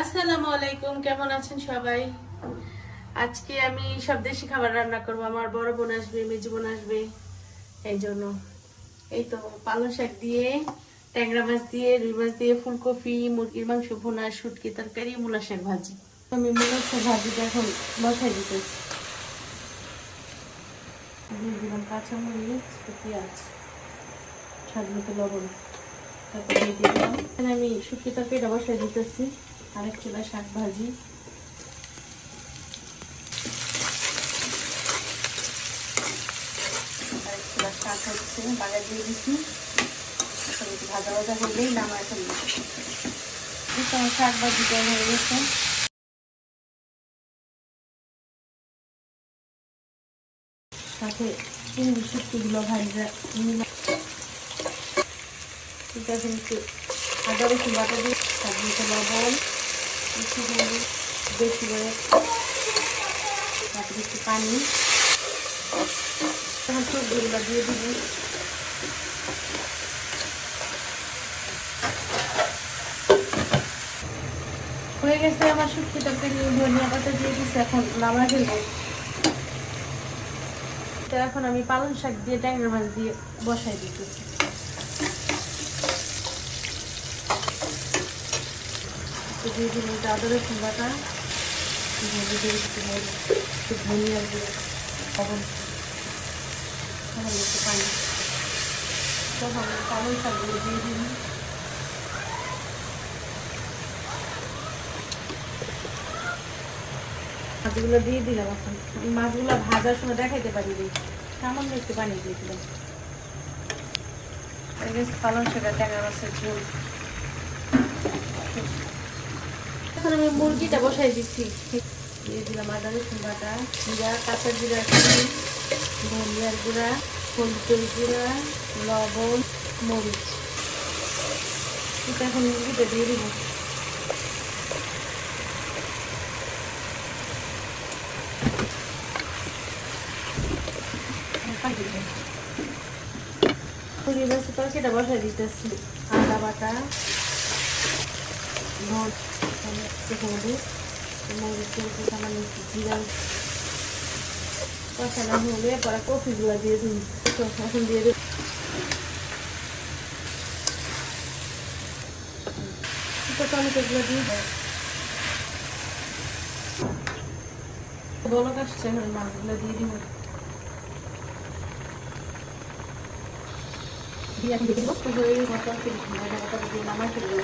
আসসালামু আলাইকুম, কেমন আছেন সবাই? আজকে আমি সব দেশি খাবার রান্না করব। আমার বড় বোন আসবে, মেজি বোন আসবে। এই জন্য। এই তো পালং শাক দিয়ে, ট্যাংরা মাছ দিয়ে, রুই মাছ দিয়ে, ফুলকপি, মুরগির মাংস, ভুনা, শুটকি, তরকারি, মূলা শাক ভাজি। আমি মূলা শাক ভাজিটা এখন বসাই দিয়ে দিলাম কাঁচামরিচ, পেঁয়াজ, স্বাদ মতো লবণ। দিয়ে দিলাম। আমি শুটকি তরকারিটা বসাই দিতেছি। আরেক চুলা শাক ভাজি। আরেক চুলা শাক হচ্ছে বাজার দিয়ে দিচ্ছি ভাজা ভাজা হলেই নামায় ফেলব শাক ভাজিটা হয়ে গেছে। সাথে চিংড়ি শুটকিগুলো ভাজা ঠিক আছে একটু আদা রসুন বাটা দিয়ে তারপরে লবণ। একটু বেশি করে তারপরে একটু পানি। এখন সবজিগুলো দিয়ে দিব। হয়ে গেছে আমার শুটকি তরকারি, ধনিয়া পাতা দিয়ে দিচ্ছে এখন নামা ফেলব। তো এখন আমি পালং শাক দিয়ে ট্যাংরা মাছ দিয়ে বসাই দিতেছি। একটু দিয়ে একটু ধনিয়া দিয়ে লবণ। তাহলে একটু পানি। তখন পালং শাকগুলো দিয়ে দিন মাছগুলো দিয়ে দিলাম এখন। মাছগুলো ভাজার সময় দেখাইতে পারি নি সামান্য একটু পানি দিয়ে দিলাম। এই যে পালং শাকের ট্যাংরা মাছের ঝোল এখন আমি মুরগিটা বসাই দিচ্ছি। দিয়ে দিলাম আদা রসুন বাটা, জিরা, কাঁচা জিরা, ধনিয়ার গুঁড়া, হলুদের গুঁড়া, লবণ, মরিচ। এটা এখন মুরগিটা দিয়ে দিব। তরকারিটা বসাই দিতেছি। আদা বাটা হলুদ মরিচ সামান্য জিরা কষানো হলে পরে কফিগুলো দিয়ে দিন। এখন দিয়ে দিন। টমেটোগুলো দিয়ে দেয় বলক আসছে এখন, মাছগুলো দিয়ে দিব। দিয়ে এখন দিয়ে দিব। হয়ে গেছে দিয়ে নামাই ফেলে